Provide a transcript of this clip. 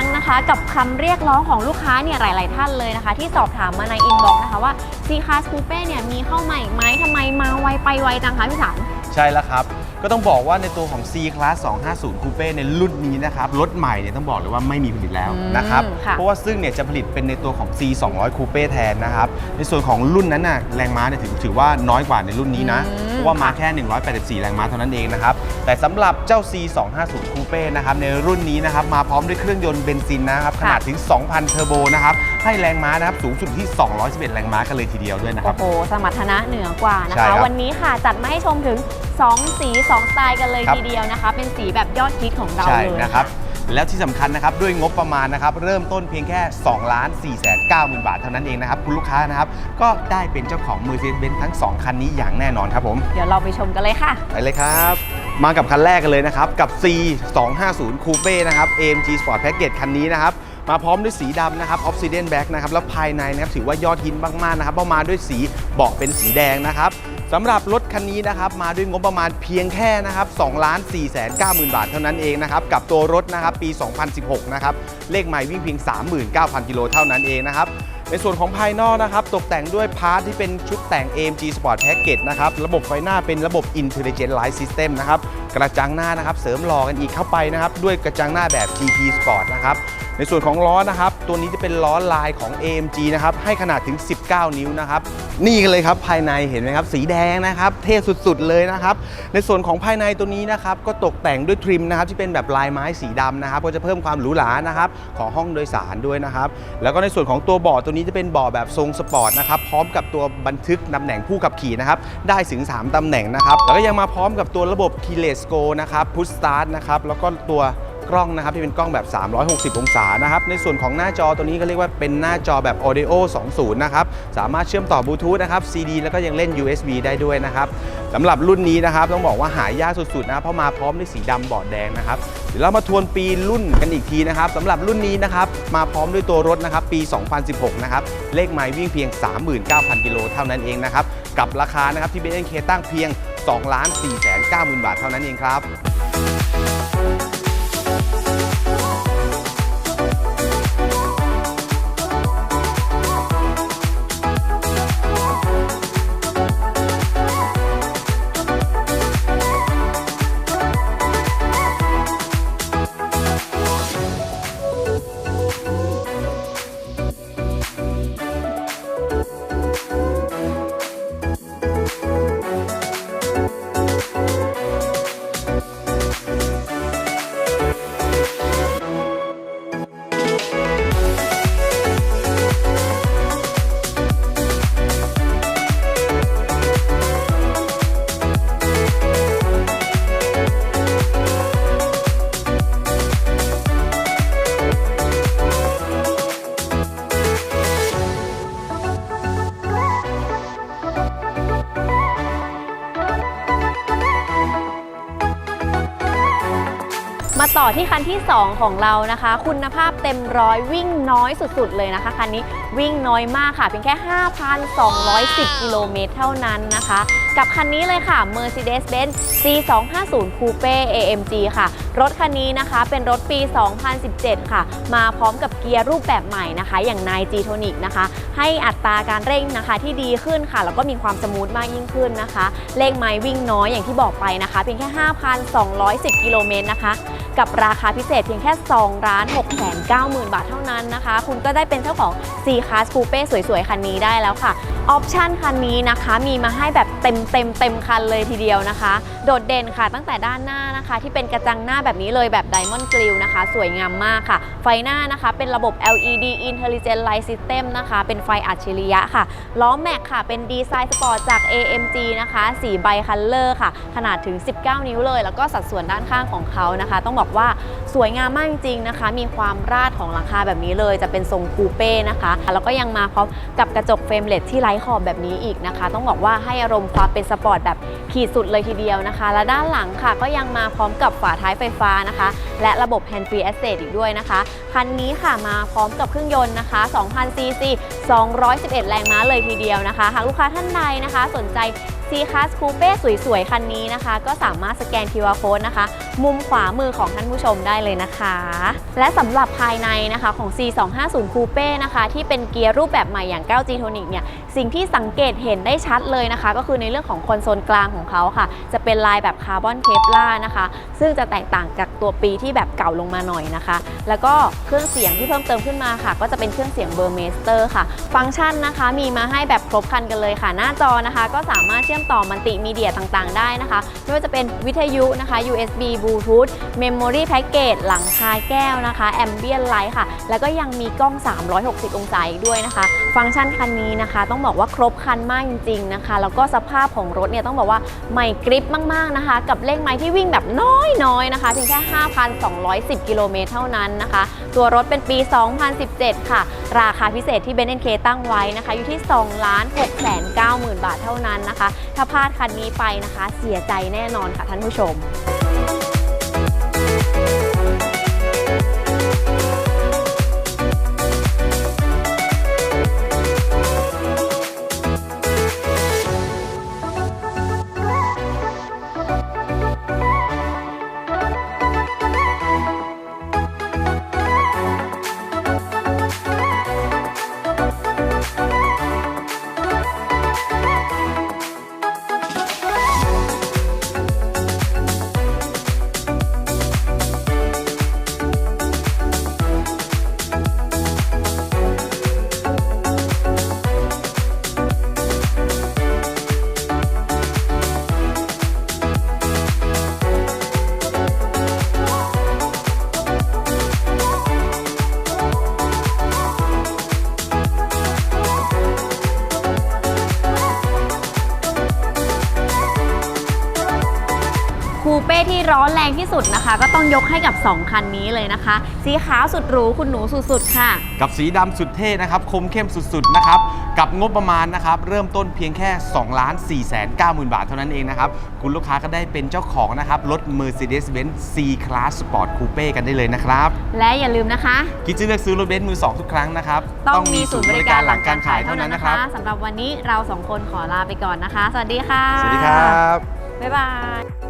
รั้งนะคะ กับคำเรียกร้องของลูกค้าเนี่ยหลาย ๆ ท่านเลยนะคะ ที่สอบถามมาในอินบ็อกซ์นะคะว่า C Class Coupe เนี่ยมีเข้าใหม่ไหมทำไมมาไวไปไวจังคะพี่สันใช่แล้วครับ ก็ต้องบอกว่าในตัวของ C Class 250 Coupe ในรุ่นนี้นะครับ รถใหม่เนี่ยต้องบอกเลยว่าไม่มีผลิตแล้วอืมนะครับค่ะ เพราะว่าซึ่งเนี่ยจะผลิตเป็นในตัวของ C 200 Coupe แทนนะครับ ในส่วนของรุ่นนั้นน่ะแรงม้าเนี่ยถือถือว่าน้อยกว่าในรุ่นนี้นะอืมเพราะว่ามาแค่ 184 แรงม้าเท่านั้นเองนะครับ แต่สำหรับเจ้า C 250 Coupe นะครับในรุ่นนี้นะครับมาพร้อมด้วยเครื่องยนต์เบนซินนะครับขนาดถึง 2,000 เทอร์โบนะครับ ให้แรงม้านะครับสูงสุดที่ 211 แรงม้ากันเลยทีเดียวด้วยนะคโอ้รับโห สมรรถนะเหนือกว่านะใช่ครัคะ บวันนี้ค่ะจัดมาให้ชมถึง 2 สี 2 สไตล์กันเลยครับ ทีเดียวนะคะ เป็นสีแบบยอดฮิตของเราใช่เลย นะครับ แล้วที่สำคัญนะครับด้วยงบประมาณนะครับ เริ่มต้นเพียงแค่2ล้าน4แสน9หมื่นบาทเท่านั้นเองนะครับ คุณลูกค้านะครับ ก็ได้เป็นเจ้าของ Mercedes-Benz ทั้ง 2 คันนี้อย่างแน่นอนครับผม เดี๋ยวเราไปชมกันเลยค่ะ ไปเลยครับ มากับคันแรกกันเลยนะครับ กับ C 250 Coupe นะครับ AMG Sport Package คันนี้นะครับ มาพร้อมด้วยสีดำนะครับ Obsidian Black นะครับแล้วภายในนะครับถือว่ายอดฮิตมากๆนะครับเพราะมาด้วยสีเบาะเป็นสีแดงนะครับสำหรับรถคันนี้นะครับมาด้วยงบประมาณเพียงแค่นะครับ2ล้าน4แสน9หมื่นบาทเท่านั้นเองนะครับกับตัวรถนะครับปี 2016 นะครับเลขใหม่วิ่งเพียง 39,000 กิโลเท่านั้นเองนะครับในส่วนของภายนอกนะครับตกแต่งด้วยพาร์ทที่เป็นชุดแต่ง AMG Sport Package นะครับระบบไฟหน้าเป็นระบบ Intelligent Light System นะครับกระจังหน้านะครับ เสริมหล่อกันอีกเข้าไปนะครับ ด้วยกระจังหน้าแบบ GT Sport นะครับ ในส่วนของล้อนะครับ ตัวนี้จะเป็นล้อลายของ AMG นะครับ ให้ขนาดถึง 19 นิ้วนะครับ นี่กันเลยครับภายในเห็นไหมครับ สีแดงนะครับ เท่สุดๆเลยนะครับ ในส่วนของภายในตัวนี้นะครับ ก็ตกแต่งด้วยทริมนะครับที่เป็นแบบลายไม้สีดำนะครับ ก็จะเพิ่มความหรูหรานะครับของห้องโดยสารด้วยนะครับ แล้วก็ในส่วนของตัวเบาะตัวนี้จะเป็นเบาะแบบทรงสปอร์ตนะครับ พร้อมกับตัวบันทึกตำแหน่งผู้ขับขี่นะครับ ได้ถึง 3ตำแหน่งนะครับ แล้วก็ยังมาพร้อมกับตัวระบบ Keyless Go นะครับ Push Start นะครับแล้วก็ตัวกล้องนะครับที่เป็นกล้องแบบ 360 องศานะครับในส่วนของหน้าจอตัวนี้ก็เรียกว่าเป็นหน้าจอแบบ Audio 2.0 นะครับสามารถเชื่อมต่อบลูทูธนะครับ CD แล้วก็ยังเล่น USB ได้ด้วยนะครับสำหรับรุ่นนี้นะครับต้องบอกว่าหายากสุดๆนะเพราะมาพร้อมด้วยสีดำบอดแดงนะครับเดี๋ยวเรามาทวนปีรุ่นกันอีกทีนะครับสำหรับรุ่นนี้นะครับมาพร้อมด้วยตัวรถนะครับปี 2016 นะครับเลขไมล์วิ่งเพียง 39,000 กิโลเท่านั้นเองนะครับกับราคานะครับที่เบนเคตั้งเพียง 2ล้าน4แสน9หมื่นบาทเท่านั้นเองครับ มาต่อที่คันที่ 2 ของเรานะคะ คุณภาพเต็มร้อยวิ่งน้อยสุดๆ เลยนะคะคันนี้วิ่งน้อยมากค่ะเพียงแค่ 5,210 กิโลเมตรเท่านั้นนะคะ กับคันนี้เลยค่ะ Mercedes-Benz C250 Coupe AMG ค่ะ รถคันนี้นะคะเป็นรถปี 2017 ค่ะ มาพร้อมกับเกียร์รูปแบบใหม่นะคะ อย่างนาย G-Tonic นะคะ ให้อัตราการเร่งนะคะที่ดีขึ้นค่ะ แล้วก็มีความสมูทมากยิ่งขึ้นนะคะเลขไม้วิ่งน้อยอย่างที่บอกไปนะคะ เพียงแค่ 5,210 กิโลเมตรนะคะกับราคาพิเศษเพียงแค่2ล้าน6แสน9หมื่นบาทเท่านั้นนะคะ คุณก็ได้เป็นเจ้าของ C Class Coupe สวยๆ คันนี้ได้แล้วค่ะ ออปชันคันนี้นะคะมีมาให้แบบเต็มเต็มเต็มคันเลยทีเดียวนะคะ โดดเด่นค่ะตั้งแต่ด้านหน้านะคะ ที่เป็นกระจังหน้าแบบนี้เลยแบบ Diamond Grille นะคะ สวยงามมากค่ะ ไฟหน้านะคะเป็นระบบ LED Intelligent Light System นะคะ เป็นไฟอัจฉริยะค่ะ ล้อแม็กค่ะ เป็นดีไซน์สปอร์ตจาก AMG นะคะสีใบคัลเลอร์ค่ะ ขนาดถึง 19 นิ้วเลย แล้วก็สัดส่วนด้านข้างของเขานะคะ ต้องบอกว่าสวยงามมากจริงๆนะคะ มีความราดของหลังคาแบบนี้เลย จะเป็นทรงคูเป้นะคะ แล้วก็ยังมาพร้อมกับกระจกเฟรมเลสที่ไร้ขอบแบบนี้อีกนะคะ ต้องบอกว่าให้อารมณ์ความเป็นสปอร์ตแบบขีดสุดเลยทีเดียวนะคะ และด้านหลังค่ะก็ยังมาพร้อมกับฝาท้ายไฟฟ้านะคะ และระบบ Hand Free Access อีกด้วยนะคะ คันนี้ค่ะมาพร้อมกับเครื่องยนต์นะคะ2,000ซีซี211 แรงม้าเลยทีเดียวนะคะ หากลูกค้าท่านใดนะคะ สนใจ C Class Coupe สวยๆ คันนี้นะคะ ก็สามารถสแกน QR Code นะคะ มุมขวามือของท่านผู้ชมได้เลยนะคะ และสำหรับภายในนะคะของ C 2 5 0 Coupe นะคะ ที่เป็นเกียร์รูปแบบใหม่อย่าง 9G Tonic เนี่ย สิ่งที่สังเกตเห็นได้ชัดเลยนะคะ ก็คือในเรื่องของคอนโซลกลางของเขาค่ะ จะเป็นลายแบบคาร์บอนเคปลานะคะ ซึ่งจะแตกต่างจากตัวปีที่แบบเก่าลงมาหน่อยนะคะ แล้วก็เครื่องเสียงที่เพิ่มเติมขึ้นมาค่ะ ก็จะเป็นเครื่องเสียงเบอร์เมสเตอร์ค่ะ ฟังก์ชันนะคะมีมาให้แบบครบครันกันเลยค่ะ หน้าจอนะคะ ก็สามารถเชื่อมต่อมัลติมีเดียต่างๆ ได้นะคะไม่ว่าจะเป็นวิทยุนะคะ USB Bluetooth Memory Package หลังคาแก้วนะคะ Ambient Light ค่ะ แล้วก็ยังมีกล้อง 360 องศาอีกด้วยนะคะ ฟังก์ชันคันนี้นะคะ ต้องบอกว่าครบคันมากจริงๆนะคะ แล้วก็สภาพของรถเนี่ยต้องบอกว่าใหม่กริปมากๆนะคะ กับเลขไม้ที่วิ่งแบบน้อยๆนะคะเพียงแค่ 5,210 กิโลเมตรเท่านั้นนะคะ ตัวรถเป็นปี 2017 ค่ะ ราคาพิเศษที่เบนเ k ตั้งไว้นะคะ อยู่ที่2 6 9 0 0 0 0 บาทเท่านั้นนะคะ ถ้าพลาดคันนี้ไปนะคะ เสียใจแน่นอนค่ะท่านผู้ชม ร้อนแรงที่สุดนะคะ ก็ต้องยกให้กับ 2 คันนี้เลยนะคะ สีขาวสุดหรูคุณหนูสุดๆค่ะ กับสีดำสุดเท่นะครับ คมเข้มสุดๆนะครับ กับงบประมาณนะครับ เริ่มต้นเพียงแค่2ล้าน4แสน9หมื่นบาทเท่านั้นเองนะครับ คุณลูกค้าก็ได้เป็นเจ้าของนะครับ รถ Mercedes-Benz C-Class Sport Coupe กันได้เลยนะครับ และอย่าลืมนะคะ คิดจะเลือกซื้อรถเบนซ์มือ2ทุกครั้งนะครับต้องมีศูนย์บริการหลังการขายเท่านั้นนะคะสำหรับวันนี้เราสองคนขอลาไปก่อนนะคะ สวัสดีค่ะ สวัสดีครับ บ๊ายบาย